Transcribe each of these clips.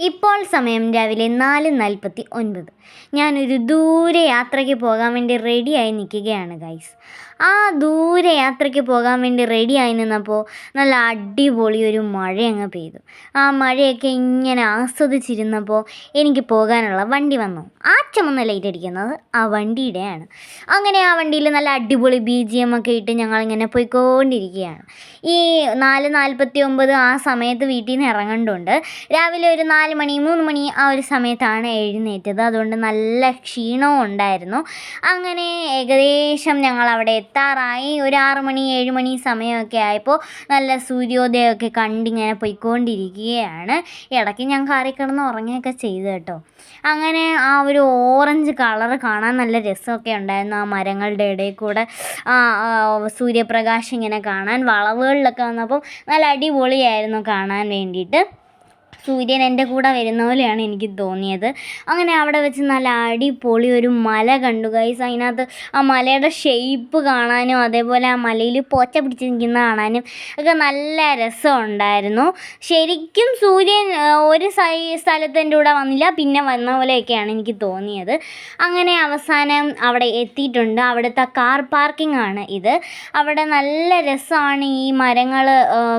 ഇപ്പോൾ സമയം രാവിലെ നാല് നാൽപ്പത്തി ഒൻപത്. ഞാനൊരു ദൂരെ യാത്രയ്ക്ക് പോകാൻ വേണ്ടി റെഡിയായി നിൽക്കുകയാണ് ഗൈസ് ആ ദൂരെ യാത്രയ്ക്ക് പോകാൻ വേണ്ടി റെഡിയായി നിന്നപ്പോൾ നല്ല അടിപൊളി ഒരു മഴ അങ്ങ് പെയ്തു. ആ മഴയൊക്കെ ഇങ്ങനെ ആസ്വദിച്ചിരുന്നപ്പോൾ എനിക്ക് പോകാനുള്ള വണ്ടി വന്നു. ആ ചുമന്ന ലൈറ്റ് അടിക്കുന്നത് ആ വണ്ടിയുടെയാണ്. അങ്ങനെ ആ വണ്ടിയിൽ നല്ല അടിപൊളി ബി ജി എം ഒക്കെ ഇട്ട് ഞങ്ങളിങ്ങനെ പോയിക്കൊണ്ടിരിക്കുകയാണ്. ഈ നാല് നാൽപ്പത്തി ഒമ്പത് ആ സമയത്ത് വീട്ടിൽ നിന്ന് ഇറങ്ങേണ്ടതുണ്ട് രാവിലെ ഒരു നാല് മണി മൂന്ന് മണി ആ ഒരു സമയത്താണ് എഴുന്നേറ്റത്. അതുകൊണ്ട് നല്ല ക്ഷീണവും ഉണ്ടായിരുന്നു. അങ്ങനെ ഏകദേശം ഞങ്ങൾ അവിടെ എത്താറായി. ഒരു ആറ് മണി ഏഴ് മണി സമയമൊക്കെ ആയപ്പോൾ നല്ല സൂര്യോദയമൊക്കെ കണ്ടിങ്ങനെ പോയിക്കൊണ്ടിരിക്കുകയാണ്. ഇടയ്ക്ക് ഞാൻ കാറി കിടന്ന് ഉറങ്ങുകയൊക്കെ ചെയ്തു കേട്ടോ. അങ്ങനെ ആ ഒരു ഓറഞ്ച് കളർ കാണാൻ നല്ല രസമൊക്കെ ഉണ്ടായിരുന്നു. ആ മരങ്ങളുടെ ഇടയിൽ കൂടെ ആ, സൂര്യപ്രകാശം ഇങ്ങനെ കാണാൻ വളവുകളിലൊക്കെ വന്നപ്പോൾ നല്ല അടിപൊളിയായിരുന്നു കാണാൻ വേണ്ടിയിട്ട്. സൂര്യൻ എന്റെ കൂടെ വരുന്ന പോലെയാണ് എനിക്ക് തോന്നിയത്. അങ്ങനെ അവിടെ വെച്ച് നല്ല അടിപൊളി ഒരു മല കണ്ടു. ഗൈസ് അതിനകത്ത് ആ മലയുടെ ഷേപ്പ് കാണാനും അതേപോലെ ആ മലയിൽ പോച്ച പിടിച്ച് നിൽക്കുന്ന കാണാനും ഒക്കെ നല്ല രസമുണ്ടായിരുന്നു ശരിക്കും സൂര്യൻ ഒരു സൈ സ്ഥലത്ത് എന്റെ കൂടെ വന്നില്ല. പിന്നെ വന്ന പോലെയൊക്കെയാണ് എനിക്ക് തോന്നിയത്. അങ്ങനെ അവസാനം അവിടെ എത്തിയിട്ടുണ്ട്. അവിടുത്തെ കാർ പാർക്കിംഗ് ആണ് ഇത്. അവിടെ നല്ല രസമാണ് ഈ മരങ്ങൾ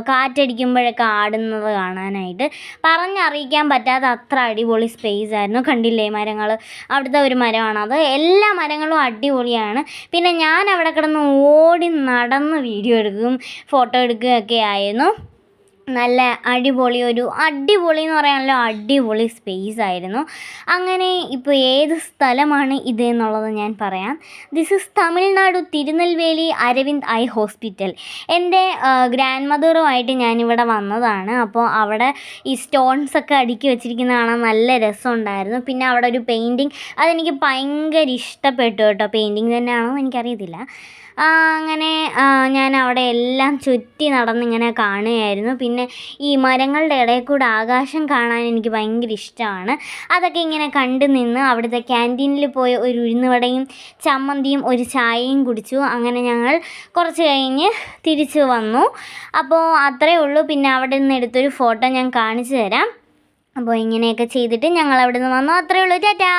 കാറ്റടിക്കുമ്പോഴൊക്കെ ആടുന്നത് കാണാനായിട്ട്. പറഞ്ഞറിയിക്കാൻ പറ്റാത്ത അത്ര അടിപൊളി സ്പേസ് ആയിരുന്നു. കണ്ടില്ലേ മരങ്ങൾ അവിടുത്തെ ഒരു മരമാണ് അത്. എല്ലാ മരങ്ങളും അടിപൊളിയാണ്. പിന്നെ ഞാൻ അവിടെ കിടന്ന് ഓടി നടന്ന് വീഡിയോ എടുക്കും ഫോട്ടോ എടുക്കുകയൊക്കെ ആയിരുന്നു. നല്ല അടിപൊളി ഒരു അടിപൊളി എന്ന് പറയാനല്ലോ അടിപൊളി സ്പേസ് ആയിരുന്നു. അങ്ങനെ ഇപ്പോൾ ഏത് സ്ഥലമാണ് ഇത് എന്നുള്ളത് ഞാൻ പറയാം. This is Tamil Nadu Tirunelveli Aravind eye hospital. എന്റെ ഗ്രാൻഡ് മദറുമായിട്ട് ഞാനിവിടെ വന്നതാണ്. അപ്പോൾ അവിടെ ഈ സ്റ്റോൺസ് ഒക്കെ അടുക്കി വെച്ചിരിക്കുന്ന കാണാൻ നല്ല രസമുണ്ടായിരുന്നു. പിന്നെ അവിടെ ഒരു പെയിന്റിങ് അതെനിക്ക് ഭയങ്കര ഇഷ്ടപ്പെട്ടു കേട്ടോ. പെയിന്റിങ് തന്നെയാണോ എന്ന് എനിക്കറിയത്തില്ല അങ്ങനെ ഞാൻ അവിടെ എല്ലാം ചുറ്റി നടന്നിങ്ങനെ കാണുകയായിരുന്നു. പിന്നെ ഈ മരങ്ങളുടെ ഇടയിൽ കൂടെ ആകാശം കാണാൻ എനിക്ക് ഭയങ്കര ഇഷ്ടമാണ്. അതൊക്കെ ഇങ്ങനെ കണ്ടു നിന്ന് അവിടുത്തെ ക്യാന്റീനിൽ പോയി ഒരു ഉഴുന്നുവടയും ചമ്മന്തിയും ഒരു ചായയും കുടിച്ചു. അങ്ങനെ ഞങ്ങൾ കുറച്ച് കഴിഞ്ഞ് തിരിച്ചു വന്നു. അപ്പോൾ അത്രയേ ഉള്ളൂ. പിന്നെ അവിടെ നിന്ന് എടുത്തൊരു ഫോട്ടോ ഞാൻ കാണിച്ചു തരാം. അപ്പോൾ ഇങ്ങനെയൊക്കെ ചെയ്തിട്ട് ഞങ്ങൾ അവിടെ നിന്ന് വന്നു. അത്രയേ ഉള്ളൂ. ടാറ്റാ!